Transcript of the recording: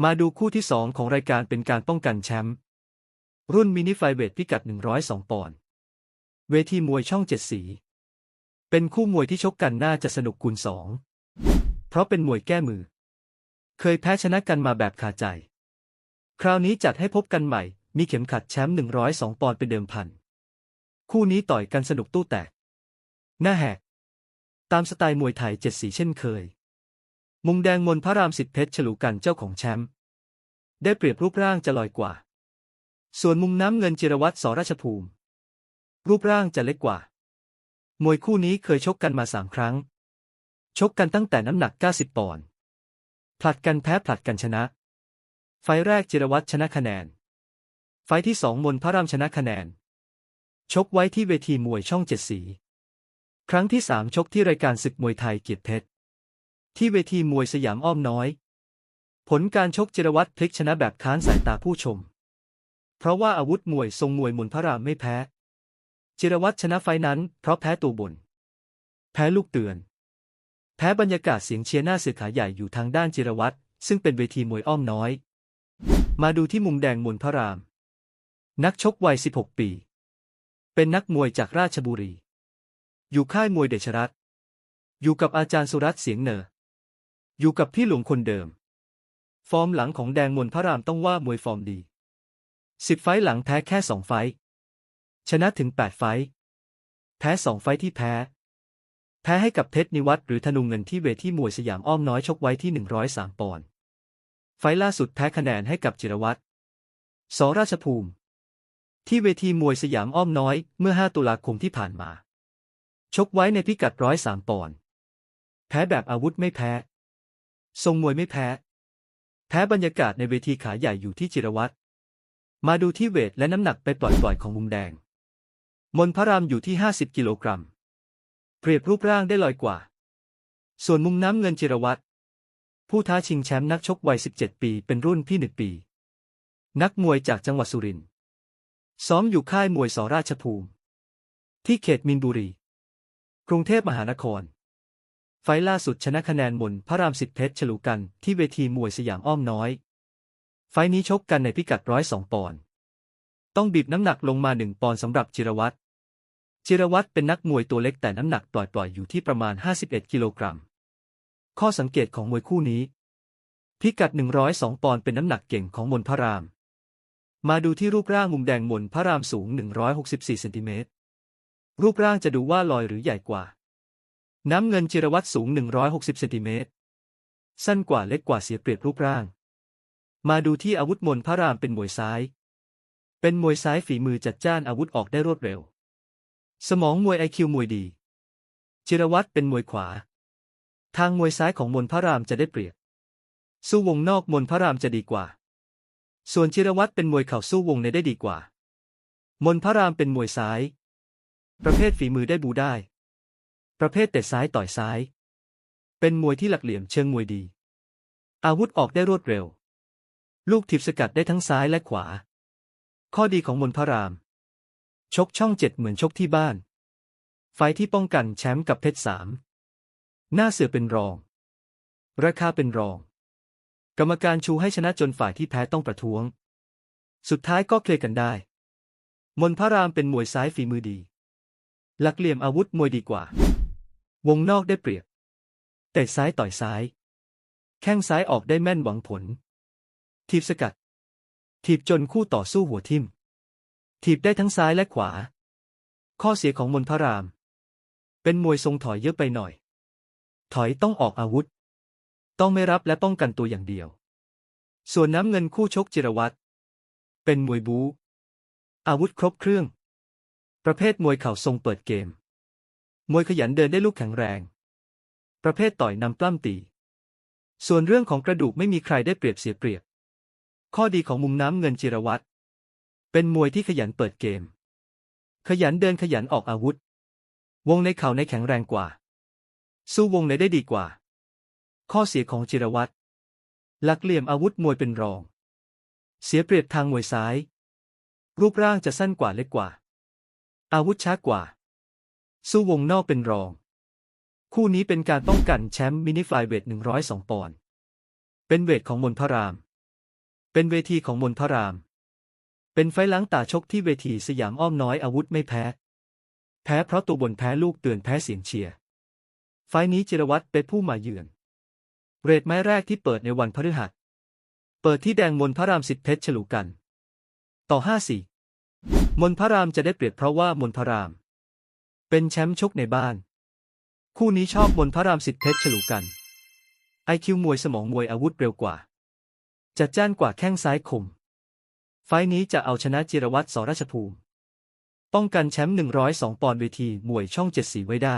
มาดูคู่ที่ 2 ของรายการเป็นการป้องกันแชมป์รุ่นมินิไฟเวทพิกัด 102 ปอนด์เวทีมวยช่องเจ็ดสี เป็นคู่มวยที่ชกกันน่าจะสนุกคูณสอง เพราะเป็นมวยแก้มือ เคยแพ้ชนะกันมาแบบขาใจ คราวนี้จัดให้พบกันใหม่ มีเข็มขัดแชมป์ 102 ปอนด์เป็นเดิมพัน คู่นี้ต่อยกันสนุกตู้แตก หน้าแหก ตามสไตล์มวยไทยเจ็ดสีเช่นเคย มุมแดงมนพระรามสิทธิเพชรฉลูกันเจ้าของแชมป์ได้เปรียบรูปร่างจะลอยกว่า ส่วนมุมน้ำเงินจิรวัตรสราชภูมิ รูปร่างจะเล็กกว่า มวยคู่นี้เคยชกกันมาสามครั้ง ชกกันตั้งแต่น้ำหนัก 90 ปอนด์ผลัดกันแพ้ผลัดกันชนะ ไฟแรกจิรวัตรชนะคะแนน ไฟที่สองมนพระรามชนะคะแนน ชกไว้ที่เวทีมวยช่องเจ็ดสี ครั้งที่สามชกที่รายการศึกมวยไทยเกียรติเพชร ที่เวทีมวยสยามอ้อมน้อย ผลการชกจิรวัตรพลิกชนะแบบค้านสายตาผู้ชม เพราะว่าอาวุธมวยทรงมวยมุนพระรามไม่แพ้ จิรวัตรชนะไฟล์นั้น เพราะแพ้ตัวบน แพ้ลูกเตือน แพ้บรรยากาศเสียงเชียร์หน้าเสือขาใหญ่อยู่ทางด้านจิรวัตรซึ่งเป็นเวทีมวยอ้อมน้อย มาดูที่มุมแดงมุนพระราม นักชกวัย 16 ปี เป็นนักมวยจากราชบุรี อยู่ค่ายมวยเดชรัตอยู่กับอาจารย์สุรัตน์เสียงเนอ อยู่กับพี่หลวงคนเดิม ฟอร์มหลังของแดงมนพระรามต้องว่ามวยฟอร์มดีสิบไฟต์หลังแพ้แค่สองไฟต์ชนะถึงแปดไฟต์แพ้สองไฟต์ที่แพ้ แพ้ให้กับเพชรนิวัตรหรือธนูเงินที่เวทีมวยสยามอ้อมน้อยชกไว้ที่103ปอนด์ ไฟต์ล่าสุดแพ้คะแนนให้กับจิรวัตรสราชภูมิ ที่เวทีมวยสยามอ้อมน้อยเมื่อ5ตุลาคมที่ผ่านมา ชกไว้ในพิกัด103ปอนด์ แพ้แบบอาวุธไม่แพ้ ทรงมวยไม่แพ้ แพ้บรรยากาศในเวทีขาใหญ่อยู่ที่จิรวัตรมาดูที่เวทและน้ำหนักไปปล่อยๆของมุมแดง มนพระรามอยู่ที่ 50 กิโลกรัม เปรียบรูปร่างได้ลอยกว่า ส่วนมุมน้ำเงินจิรวัตรผู้ท้าชิงแชมป์นักชกวัย 17 ปี เป็นรุ่นพี่หนึ่งปี นักมวยจากจังหวัดสุรินทร์ ซ้อมอยู่ค่ายมวยสราชภูมิ ที่เขตมินบุรี กรุงเทพมหานคร ไฟล่าสุดชนะคะแนนมนพระรามสิทธิเพชรฉลูกันที่เวทีมวยสยามอ้อมน้อย ไฟนี้ชกกันในพิกัดร้อยสองปอนด์ ต้องบีบน้ำหนักลงมาหนึ่งปอนด์สำหรับจิรวัตร จิรวัตรเป็นนักมวยตัวเล็กแต่น้ำหนักปล่อยๆอยู่ที่ประมาณ 51 กิโลกรัม ข้อสังเกตของมวยคู่นี้ พิกัด 102 ปอนด์เป็นน้ำหนักเก่งของมนพระราม มาดูที่รูปร่างมุมแดงมนพระรามสูง 164 เซนติเมตร รูปร่างจะดูว่าลอยหรือใหญ่กว่า น้ำเงินจิรวัตรสูง 160 เซนติเมตร สั้นกว่าเล็กกว่าเสียเปรียบรูปร่าง มาดูที่อาวุธมนพระรามเป็นมวยซ้าย เป็นมวยซ้ายฝีมือจัดจ้านอาวุธออกได้รวดเร็ว สมองมวยไอคิวมวยดี จิรวัตรเป็นมวยขวา ทางมวยซ้ายของมนพระรามจะได้เปรียบ สู้วงนอกมนพระรามจะดีกว่า ส่วนจิรวัตรเป็นมวยเข่าสู้วงในได้ดีกว่า มนพระรามเป็นมวยซ้าย ประเภทฝีมือได้บูได้ ประเภทเตะซ้ายต่อยซ้าย เป็นมวยที่หลักเหลี่ยมเชิงมวยดี อาวุธออกได้รวดเร็ว ลูกถีบสกัดได้ทั้งซ้ายและขวา ข้อดีของมนพระราม ชกช่องเจ็ดเหมือนชกที่บ้าน ไฟที่ป้องกันแชมป์กับเพชรสาม หน้าเสือเป็นรอง ราคาเป็นรอง กรรมการชูให้ชนะจนฝ่ายที่แพ้ต้องประท้วง สุดท้ายก็เคลียร์กันได้ มนพระรามเป็นมวยซ้ายฝีมือดี หลักเหลี่ยมอาวุธมวยดีกว่า วงนอกได้เปรียบ แต่ซ้ายต่อยซ้าย แข้งซ้ายออกได้แม่นหวังผล ทีบสกัดถีบจนคู่ต่อสู้หัวทิ่มถีบได้ทั้งซ้ายและขวา ข้อเสียของมนพระราม เป็นมวยทรงถอยเยอะไปหน่อย ถอยต้องออกอาวุธ ต้องไม่รับและป้องกันตัวอย่างเดียว ส่วนน้ำเงินคู่ชกจิรวัตรเป็นมวยบูอาวุธครบเครื่อง ประเภทมวยเข่าทรงเปิดเกม มวยขยันเดินได้ลูกแข็งแรง ประเภทต่อยนำปล้ำตี ส่วนเรื่องของกระดูกไม่มีใครได้เปรียบเสียเปรียบ ข้อดีของมุมน้ำเงินจิรวัตรเป็นมวยที่ขยันเปิดเกม ขยันเดินขยันออกอาวุธ วงในเข่าในแข็งแรงกว่า สู้วงในได้ดีกว่า ข้อเสียของจิรวัตรหลักเหลี่ยมอาวุธมวยเป็นรอง เสียเปรียบทางมวยซ้าย รูปร่างจะสั้นกว่าเล็กกว่า อาวุธช้ากว่า สู้วงนอกเป็นรอง คู่นี้เป็นการป้องกันแชมป์มินิไฟล์เวท 102 ปอนด์ เป็นเวทของมนพรราม เป็นเวทีของมนทราม เป็นไฟล์ล้างตาชกที่เวทีสยามอ้อมน้อยอาวุธไม่แพ้ แพ้เพราะตัวบนแพ้ลูกเตือนแพ้เสียงเชียร์ ไฟล์นี้จิรวัตรเป็นผู้มาเยือน เรทไม้แรกที่เปิดในวันพฤหัส เปิดที่แดงมนพรรามสิทธิเพชรฉลูกัน ต่อ5-4มนพรรามจะได้เปรียบเพราะว่ามนพรราม เป็นแชมป์ชกในบ้าน คู่นี้ชอบบนพระรามสิทธิเพชรฉลูกัน ไอคิวมวยสมองมวยอาวุธเร็วกว่า จัดจ้านกว่าแข้งซ้ายคม ไฟล์นี้จะเอาชนะจิรวัตรสราชภูมิ ป้องกันแชมป์102 ปอนด์เวทีมวยช่องเจ็ดสีไว้ได้